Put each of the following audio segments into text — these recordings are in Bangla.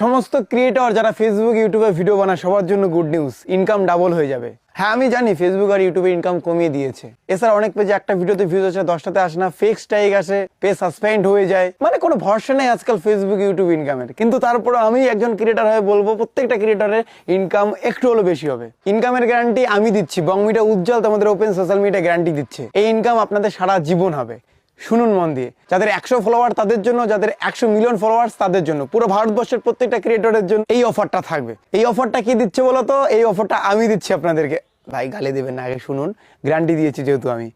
সমস্ত ক্রিয়েটর যারা ফেসবুক ইউটিউবে ভিডিও বানায়, সবার জন্য গুড নিউজ ইনকাম ডাবল হয়ে যাবে। হ্যাঁ আমি জানি ফেসবুক আর ইউটিউবে ইনকাম কমিয়ে দিয়েছে। এছাড়া অনেক পেজে একটা ভিডিওতে ভিউজ আসে, দশটাতে আসে না ফেক স্ট্রাইক আসে পেজ সাসপেন্ড হয়ে যায়। মানে কোনো ভরসা নেই আজকাল ফেসবুক ইউটিউব ইনকামের কিন্তু তারপরে আমি একজন ক্রিয়েটার হয়ে বলব, প্রত্যেকটা ক্রিয়েটারের ইনকাম একটু হলো বেশি হবে। ইনকামের গ্যারান্টি আমি দিচ্ছি। বংমিটা উজ্জ্বল তোমাদের ওপেন সোশ্যাল মিডিয়া গ্যারান্টি দিচ্ছে। এই ইনকাম আপনাদের সারা জীবন হবে। শুনুন মন দিয়ে। যাদের একশো ফলোয়ার তাদের জন্য, যাদের একশো মিলিয়ন ফলোয়ার্স তাদের জন্য, পুরো ভারতবর্ষের প্রত্যেকটা ক্রিয়েটরের জন্য এই অফারটা থাকবে। এই অফারটা কি দিচ্ছে বলো তো এই অফারটা আমি দিচ্ছি আপনাদেরকে। ভাই, গালি দেবেন না, আগে শুনুন। গ্যারান্টি দিয়েছি যেহেতু আমি।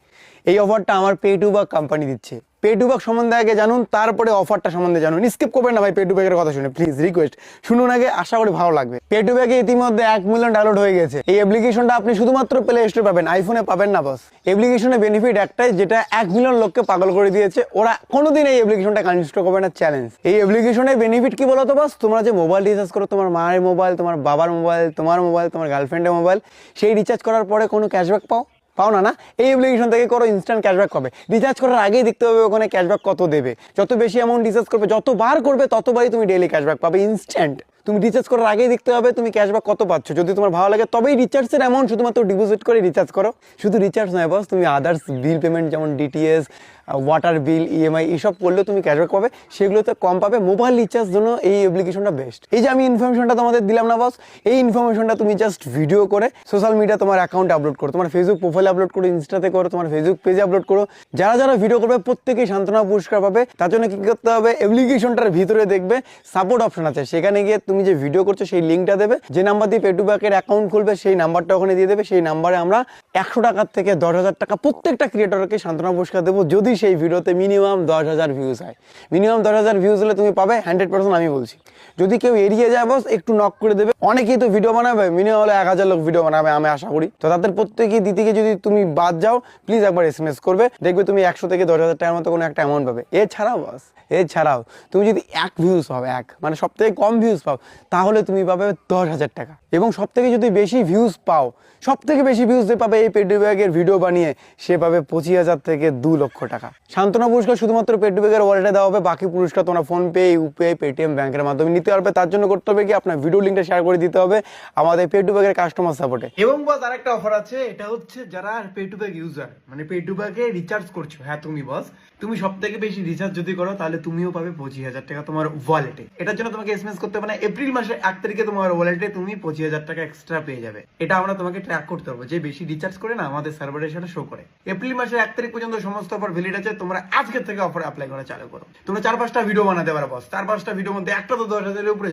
এই অফারটা আমার পেটু বা কোম্পানি দিচ্ছে। পে টু সম্বন্ধে আগে জানুন, তারপরে অফারটা সম্বন্ধে জানুন। স্কিপ করবেন না ভাই পে টু ব্যাগের কথা শুনে প্লিজ রিকোয়েস্ট শুনুন আগে, আশা করি ভালো লাগবে। পে টু ব্যাগে ইতিমধ্যে এক মিলিয়ন ডাউনলোড হয়ে গেছে। এই অ্যাপ্লিকেশনটা আপনি শুধুমাত্র প্লে স্টোরে পাবেন আইফোনে পাবেন না বস অ্যাপ্লিকেশনের বেনিফিট একটাই, যেটা এক মিলিয়ন লোককে পাগল করে দিয়েছে। ওরা কোনোদিন এই অ্যাপ্লিকেশনটা কনস্ট্রাক্ট করবে না চ্যালেঞ্জ এই অ্যাপ্লিকেশনের বেনিফিট কি বলতো বস তোমরা যে মোবাইল রিচার্জ করো, তোমার মায়ের মোবাইল তোমার বাবার মোবাইল তোমার মোবাইল তোমার গার্লফ্রেন্ডের মোবাইল সেই রিচার্জ করার পরে কোনো ক্যাশব্যাক পাও? পাও না? না এই অ্যাপ্লিকেশন থেকে করো ইনস্ট্যান্ট ক্যাশব্যাক পাবে। রিচার্জ করার আগেই দেখতে হবে ওখানে ক্যাশব্যাক কত দেবে। যত বেশি অ্যামাউন্ট রিচার্জ করবে যতবার করবে, ততবারই তুমি ডেইলি ক্যাশব্যাক পাবে ইনস্ট্যান্ট তুমি রিচার্জ করার আগেই দেখতে হবে তুমি ক্যাশব্যাক কত পাচ্ছ। যদি তোমার ভালো লাগে, তবেই রিচার্জের অ্যামাউন্ট শুধুমাত্র ডিপোজিট করে রিচার্জ করো। শুধু রিচার্জ নয় বস তুমি আদার্স বিল পেমেন্ট যেমন ডিটিএস ওয়াটার বিল ইএমআই এইসব করলেও তুমি ক্যাশব্যাক পাবে। সেগুলোতে কম পাবে। মোবাইল রিচার্জ জন্য এই অ্যাপ্লিকেশনটা বেস্ট এই যে আমি ইনফরমেশনটা তোমাদের দিলাম না বস এই ইনফরমেশনটা তুমি জাস্ট ভিডিও করে সোশ্যাল মিডিয়া তোমার অ্যাকাউন্টে আপলোড করো। তোমার ফেসবুক প্রোফাইলে আপলোড করো ইনস্টাতে করো, তোমার ফেসবুক পেজে আপলোড করো। যারা যারা ভিডিও করবে, প্রত্যেকেই সান্ত্বনা পুরস্কার পাবে। তার জন্য কি করতে হবে? অ্যাপ্লিকেশনটার ভিতরে দেখবে সাপোর্ট অপশন আছে। সেখানে গিয়ে তুমি যে ভিডিও করছ, সেই লিঙ্কটা দেবে। যে নাম্বার দিয়ে পেটু ব্যাকের অ্যাকাউন্ট খুলবে, সেই নাম্বারটা ওখানে দিয়ে দেবে। সেই নাম্বারে আমরা একশো টাকার থেকে দশ হাজার টাকা প্রত্যেকটা ক্রিয়েটরকে সান্ত্বনা পুরস্কার দেবো। যদি সেই ভিডিওতে মিনিমাম দশ হাজার ভিউজ হয়। মিনিমাম দশ হাজার ভিউজ হলে তুমি পাবে হান্ড্রেড পার্সেন্ট আমি বলছি। যদি কেউ এড়িয়ে যায় বস একটু নক করে দেবে। অনেকেই তো ভিডিও বানাবে মিনিমাম হলে এক হাজার লোক ভিডিও বানাবে, আমি আশা করি। তো তাদের প্রত্যেকেই দিদিকে যদি তুমি বাদ যাও প্লিজ একবার এস এম এস করবে। দেখবে তুমি একশো থেকে দশ হাজার টাকার মতো কোনো একটা অ্যামাউন্ট পাবে। এছাড়াও বস এছাড়াও তুমি যদি এক ভিউজ পাও, এক মানে সব থেকে কম ভিউজ পাও, তাহলে তুমি পাবে দশ হাজার টাকা। এবং সব থেকে যদি বেশি ভিউজ পাও সব থেকে বেশি ভিউজ যে পাবে এই পেডু ব্যাগের ভিডিও বানিয়ে, সে পাবে পঁচিশ হাজার থেকে দু লক্ষ টাকা। সান্ত্বনা পুরস্কার শুধুমাত্র পেডু ব্যাগের ওয়ালেটে দেওয়া হবে, বাকি পুরস্কার তোমরা ফোন পে ইউপিআই পেটিএম ব্যাংকের মাধ্যমে নিতে পারবে। তার জন্য করতে হবে কি, আপনার ভিডিও লিঙ্কটা শেয়ার করে দিতে হবে আমাদের পেডু ব্যাগের কাস্টমার সাপোর্টে এবং বস আরেকটা অফার আছে, এটা হচ্ছে যারা পে টু ইউজার মানে পে টু রিচার্জ করছ। হ্যাঁ তুমি বস তুমি সব থেকে বেশি রিচার্জ যদি করো, তাহলে তুমিও পাবে পঁচিশ হাজার টাকা তোমার ওয়ালেটে এটার জন্য তোমাকে এসএমএস করতে হবে না এপ্রিল মাসের এক তারিখে তোমার ওয়ালেটে তুমি পঁচিশ হাজার টাকা এক্সট্রা পেয়ে যাবে। এটা আমরা তোমাকে ট্র্যাক করতে হবে, যে বেশি রিচার্জ করে না, আমাদের সার্ভারের সাথে শো করে। এপ্রিল মাসের এক তারিখ পর্যন্ত সমস্ত অফার ভ্যালিড আছে তোমরা আজকে থেকে অফার অ্যাপ্লাই করা চালু করো। তোমরা চার পাঁচটা ভিডিও বানাতে পারো বস চার পাঁচটা ভিডিও মধ্যে একটা তো দশ হাজারের উপরে